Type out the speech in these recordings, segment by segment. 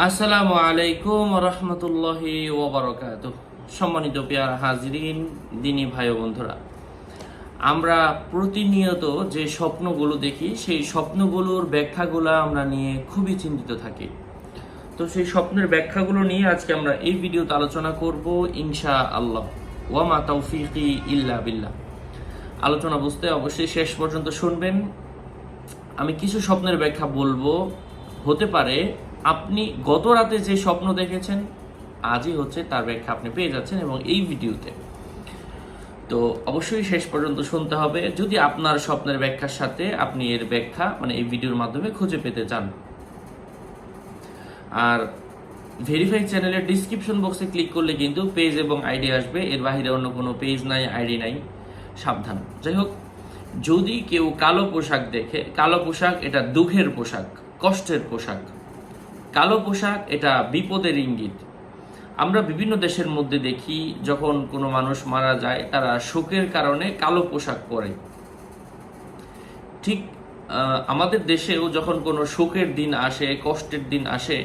আসসালামু আলাইকুম রহমতুল্লাহি ওবরকাত সম্মানিত পেয়ার হাজরিন, দিনী ভাই বন্ধুরা, আমরা প্রতিনিয়ত যে স্বপ্নগুলো দেখি, সেই স্বপ্নগুলোর ব্যাখ্যাগুলো আমরা নিয়ে খুবই চিন্তিত থাকি। তো সেই স্বপ্নের ব্যাখ্যাগুলো নিয়ে আজকে আমরা এই ভিডিওতে আলোচনা করব ইনশা আল্লাহ ওয়ামা তৌফিকি ইল্লা বিল্লাহ। আলোচনা বুঝতে অবশ্যই শেষ পর্যন্ত শুনবেন। আমি কিছু স্বপ্নের ব্যাখ্যা বলব। হতে পারে আপনি গত রাতে যে স্বপ্ন দেখেছেন, আজই হচ্ছে তার ব্যাখ্যা আপনি পেয়ে যাচ্ছেন এবং এই ভিডিওতে। তো অবশ্যই শেষ পর্যন্ত শুনতে হবে। যদি আপনার স্বপ্নের ব্যাখ্যার সাথে আপনি এর ব্যাখ্যা মানে এই ভিডিওর মাধ্যমে খুঁজে পেতে চান। আর ভেরিফাই চ্যানেলের ডিসক্রিপশন বক্সে ক্লিক করলে কিন্তু পেজ এবং আইডি আসবে। এর বাইরে অন্য কোনো পেজ নাই আইডি নাই। সাবধান। যাই হোক, যদি কেউ কালো পোশাক দেখে, কালো পোশাক এটা দুঃখের পোশাক, কষ্টের পোশাক। কালো পোশাক, এটা বিপদের ইঙ্গিত। আমরা বিভিন্ন দেশের মধ্যে দেখি, যখন কোনো মানুষ মারা যায়, তারা শোকের কারণে কালো পোশাক পরে। ঠিক আমাদের দেশেও যখন কোনো শোকের দিন আসে, কষ্টের দিন আসে,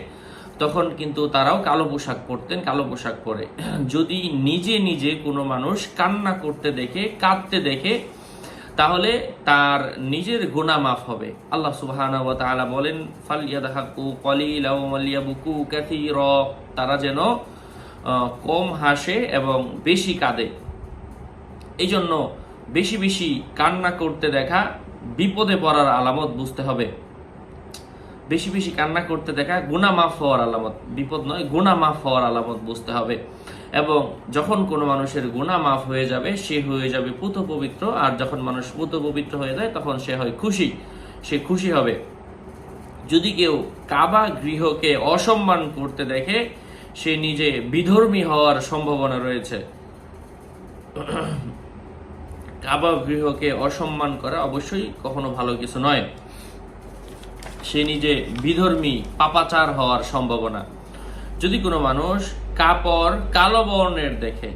তখন কিন্তু তারাও কালো পোশাক পরতেন, কালো পোশাক পরে। যদি নিজে নিজে কোনো মানুষ কান্না করতে দেখে, কাঁদতে দেখে তাহলে তার নিজের গুনাহ মাফ হবে। আল্লাহ তাআলা বলেন কাসীরা। তারা যেন কম হাসে এবং বেশি কাঁদে। এই জন্য বেশি বেশি কান্না করতে দেখা বিপদে পড়ার আলামত বুঝতে হবে। বেশি বেশি কান্না করতে দেখা গুণা মাফ হওয়ার আলামত, বিপদ নয় গুণা মাফ হওয়ার আলামত বুঝতে হবে। এবং যখন কোনো মানুষের গুণা মাফ হয়ে যাবে, সে হয়ে যাবে পুত পবিত্র আর যখন মানুষ পুত পবিত্র হয়ে যায়, তখন সে হয় খুশি। সে খুশি হবে। যদি কেউ কাবা গৃহকে অসম্মান করতে দেখে, সে নিজে বিধর্মী হওয়ার সম্ভাবনা রয়েছে। কাবা গৃহকে অসম্মান করা অবশ্যই কখনো ভালো কিছু নয়। সে নিজে বিধর্মী, পাপাচার হওয়ার সম্ভাবনা। যদি কোনো মানুষ কাপড় কালো বর্ণের দেখে।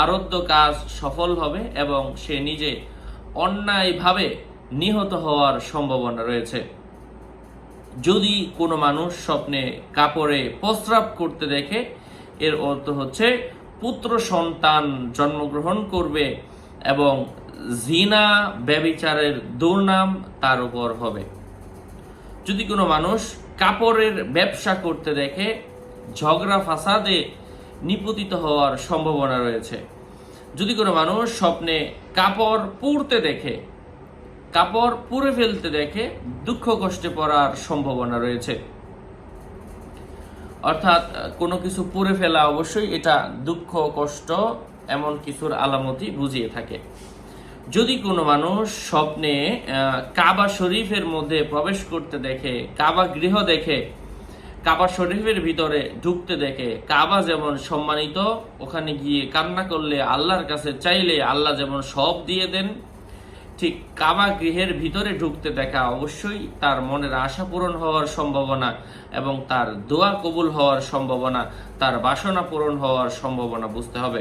আরধ্য কাজ সফল হবে এবং সে নিজে অন্যায়ভাবে নিহত হওয়ার সম্ভাবনা রয়েছে। যদি কোনো মানুষ স্বপ্নে কাপড়ে প্রস্রাব করতে দেখে, এর অর্থ হচ্ছে পুত্র সন্তান জন্মগ্রহণ করবে এবং জিনা ব্যবিচারের দুর্নাম তার উপর হবে। যদি কোনো মানুষ কাপড়ের ব্যবসা করতে দেখে ঝগড়া, ফাসাদে নিপতিত হওয়ার সম্ভাবনা রয়েছে। যদি কোনো মানুষ স্বপ্নে কাপড় পুড়তে দেখে, কাপড় পুড়ে ফেলতে দেখে, দুঃখ কষ্টে পড়ার সম্ভাবনা রয়েছে। অর্থাৎ, কোনো কিছু পুড়ে ফেলা অবশ্যই এটা দুঃখ, কষ্ট, এমন কিছুর আলামতি বুঝিয়ে থাকে। যদি কোনো মানুষ স্বপ্নে কাবা শরীফের মধ্যে প্রবেশ করতে দেখে, কাবা গৃহ দেখে কাবা শরীফের ভিতরে ঢুকতে দেখে কাবা যেমন সম্মানিত, ওখানে গিয়ে কান্না করলে আল্লাহর কাছে চাইলে আল্লাহ যেমন সব দিয়ে দেন, ঠিক কাবা গৃহের ভিতরে ঢুকতে দেখা অবশ্যই তার মনের আশা পূরণ হওয়ার সম্ভাবনা এবং তার দোয়া কবুল হওয়ার সম্ভাবনা, তার বাসনা পূরণ হওয়ার সম্ভাবনা বুঝতে হবে।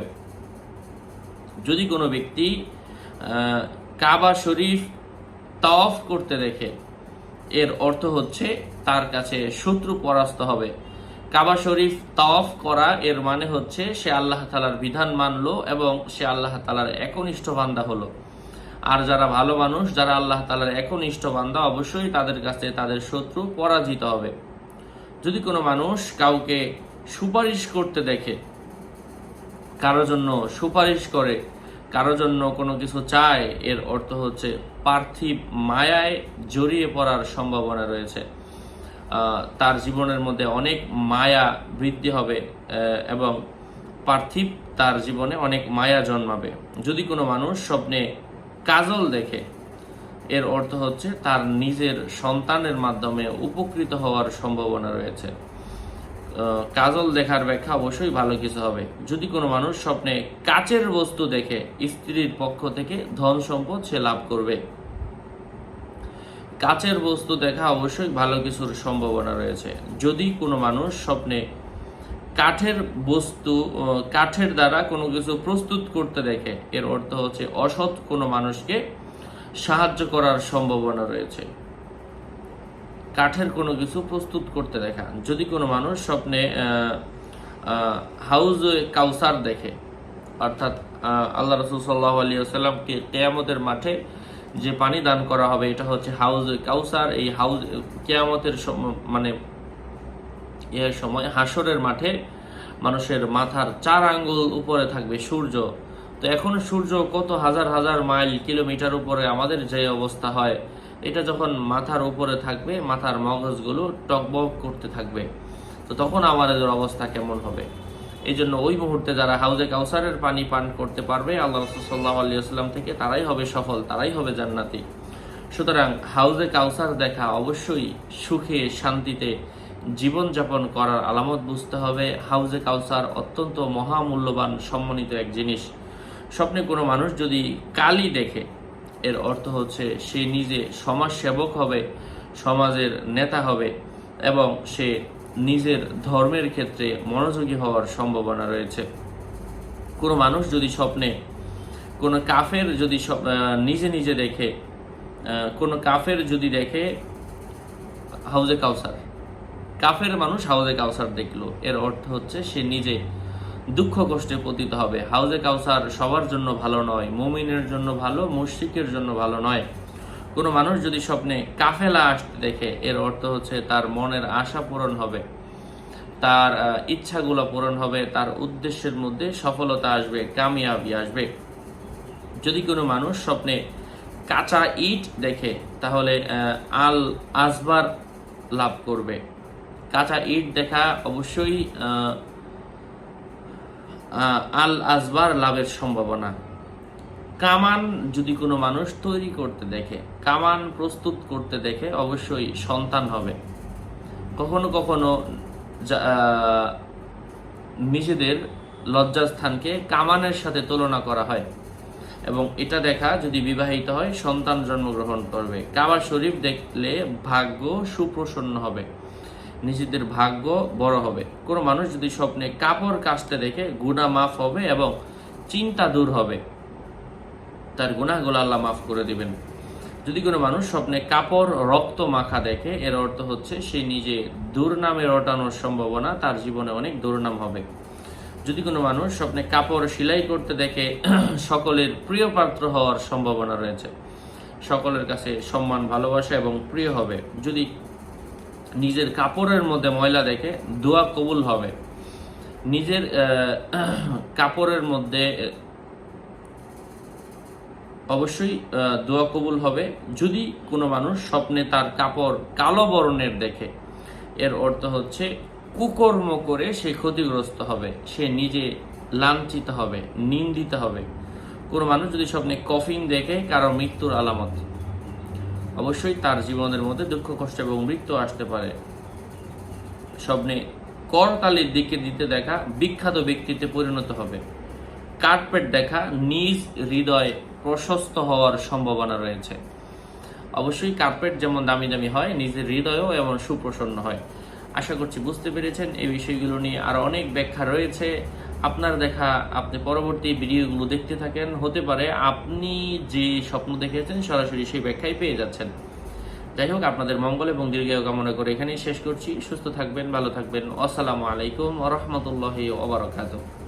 যদি কোনো ব্যক্তি কাবা শরীফ তফ করতে দেখে এর অর্থ হচ্ছে তার কাছে শত্রু পরাস্ত হবে। কাবা শরীফ তফ করা এর মানে হচ্ছে সে আল্লাহ তালার বিধান মানলো এবং সে আল্লাহ তালার একনিষ্ঠ বান্দা হলো। আর যারা ভালো মানুষ, যারা আল্লাহ তালার একনিষ্ঠ বান্দা, অবশ্যই তাদের কাছে তাদের শত্রু পরাজিত হবে। যদি কোনো মানুষ কাউকে সুপারিশ করতে দেখে, কারও জন্য সুপারিশ করে কারও জন্য কোনো কিছু চায়, এর অর্থ হচ্ছে পার্থিব মায়ায় জড়িয়ে পড়ার সম্ভাবনা রয়েছে। তার জীবনের মধ্যে অনেক মায়া বৃদ্ধি হবে এবং পার্থিব তার জীবনে অনেক মায়া জন্মাবে। যদি কোনো মানুষ স্বপ্নে কাজল দেখে, এর অর্থ হচ্ছে তার নিজের সন্তানের মাধ্যমে উপকৃত হওয়ার সম্ভাবনা রয়েছে। কাজল দেখার ব্যাখ্যা অবশ্যই ভালো কিছু হবে। যদি কোনো মানুষ স্বপ্নে কাচের বস্তু দেখে, স্ত্রীর পক্ষ থেকে ধন সম্পদ সে লাভ করবে। কাচের বস্তু দেখা অবশ্যই ভালো কিছুর সম্ভাবনা রয়েছে। যদি কোনো মানুষ স্বপ্নে কাঠের বস্তু কাঠের দ্বারা কোনো কিছু প্রস্তুত করতে দেখে, এর অর্থ হচ্ছে অসৎ কোনো মানুষকে সাহায্য করার সম্ভাবনা রয়েছে। কাঠের কোনো কিছু প্রস্তুত করতে দেখা। যদি কোনো মানুষ স্বপ্নে হাউজ কাউসার দেখে, অর্থাৎ আল্লাহ রসুল সাল্লাহ আলী আসাল্লামকে কেয়ামতের মাঠে যে পানি দান করা হবে, এটা হচ্ছে হাউজ কাউসার। এই হাউজ, কেয়ামতের মানে এর সময় হাসরের মাঠে মানুষের মাথার চার আঙ্গুল উপরে থাকবে সূর্য। তো এখন সূর্য কত হাজার হাজার মাইল, কিলোমিটার উপরে আমাদের যে অবস্থা হয় এটা যখন মাথার উপরে থাকবে, মাথার মগজগুলো টকবক করতে থাকবে, তো তখন আমাদের অবস্থা কেমন হবে? এই জন্য ওই মুহূর্তে যারা হাউজে কাউসারের পানি পান করতে পারবে, আল্লাহ রসুল সাল্লাহ আলী আসলাম থেকে তারাই হবে সফল, তারাই হবে জান্নাতি। সুতরাং হাউজে কাউসার দেখা অবশ্যই সুখে, শান্তিতে জীবনযাপন করার আলামত বুঝতে হবে। হাউজে কাউসার অত্যন্ত মহামূল্যবান, সম্মানিত এক জিনিস। স্বপ্নে কোনো মানুষ যদি কালি দেখে এর অর্থ হচ্ছে সে নিজে সমাজ সেবক হবে, সমাজের নেতা হবে এবং সে নিজের ধর্মের ক্ষেত্রে মনোযোগী হওয়ার সম্ভাবনা রয়েছে। কোনো মানুষ যদি স্বপ্নে, কোনো কাফের যদি নিজে নিজে দেখে কোনো কাফের যদি দেখে, হাউজে কাউসার। কাফের মানুষ হাউজে কাউসার দেখল। এর অর্থ হচ্ছে সে নিজে দুঃখ কষ্টে পতিত হবে। হাউজে কাউসার সবার জন্য ভালো নয়, মুমিনের জন্য ভালো, মুশরিকের জন্য ভালো নয়। কোনো মানুষ যদি স্বপ্নে কাফেলা আসতে দেখে, এর অর্থ হচ্ছে তার মনের আশা পূরণ হবে, তার ইচ্ছাগুলো পূরণ হবে, তার উদ্দেশ্যের মধ্যে সফলতা আসবে, কামিয়াবি আসবে। যদি কোনো মানুষ স্বপ্নে কাঁচা ইট দেখে, তাহলে আল আসবার লাভ করবে। কাঁচা ইট দেখা অবশ্যই আল আসবার লাভের সম্ভাবনা। কামান যদি কোনো মানুষ তৈরি করতে দেখে, কামান প্রস্তুত করতে দেখে, অবশ্যই সন্তান হবে। কখনো কখনো নিজেদের লজ্জাস্থানকে কামানের সাথে তুলনা করা হয় এবং এটা দেখা যদি বিবাহিত হয়, সন্তান জন্মগ্রহণ করবে। কাবা শরীফ দেখলে ভাগ্য সুপ্রসন্ন হবে। নিজেদের ভাগ্য বড় হবে। কোনো মানুষ যদি স্বপ্নে কাপড় কাচতে দেখে গুণা মাফ হবে এবং চিন্তা দূর হবে, তার গুণাগুলো আল্লাহ মাফ করে দিবেন। যদি কোনো মানুষ স্বপ্নে কাপড়, রক্ত মাখা দেখে, এর অর্থ হচ্ছে সে নিজে দুর্নামে রটানোর সম্ভাবনা, তার জীবনে অনেক দুর্নাম হবে। যদি কোনো মানুষ স্বপ্নে কাপড় সেলাই করতে দেখে সকলের প্রিয় পাত্র হওয়ার সম্ভাবনা রয়েছে, সকলের কাছে সম্মান, ভালোবাসা এবং প্রিয় হবে। যদি নিজের কাপড়ের মধ্যে ময়লা দেখে দোয়া কবুল হবে। নিজের কাপড়ের মধ্যে, অবশ্যই দোয়া কবুল হবে। যদি কোনো মানুষ স্বপ্নে তার কাপড় কালো বর্ণের দেখে, এর অর্থ হচ্ছে কুকর্ম করে সে ক্ষতিগ্রস্ত হবে, সে নিজে লাঞ্ছিত হবে, নিন্দিত হবে। কোনো মানুষ যদি স্বপ্নে কফিন দেখে, কারও মৃত্যুর আলামত। অবশ্যই তার জীবনের মধ্যে দুঃখ, কষ্ট এবং মৃত্যু আসতে পারে। স্বপ্নে করতালির দিকে দিতে দেখা বিখ্যাত ব্যক্তিতে পরিণত হবে। কার্পেট দেখা নিজ হৃদয় প্রশস্ত হওয়ার সম্ভাবনা রয়েছে। অবশ্যই কার্পেট যেমন দামি দামি হয়, নিজের হৃদয়ও এমন সুপ্রসন্ন হয়। আশা করছি বুঝতে পেরেছেন। এই বিষয়গুলো নিয়ে আরও অনেক ব্যাখ্যা রয়েছে। আপনার দেখা আপনি পরবর্তী ভিডিওগুলো দেখতে থাকেন, হতে পারে আপনি যে স্বপ্ন দেখেছেন সরাসরি সেই ব্যাখ্যাই পেয়ে যাচ্ছেন। যাই হোক, আপনাদের মঙ্গল এবং দীর্ঘায়ু কামনা করে এখানেই শেষ করছি। সুস্থ থাকবেন, ভালো থাকবেন। আসসালামু আলাইকুম রহমতুল্লাহ ওবরাকাতুহ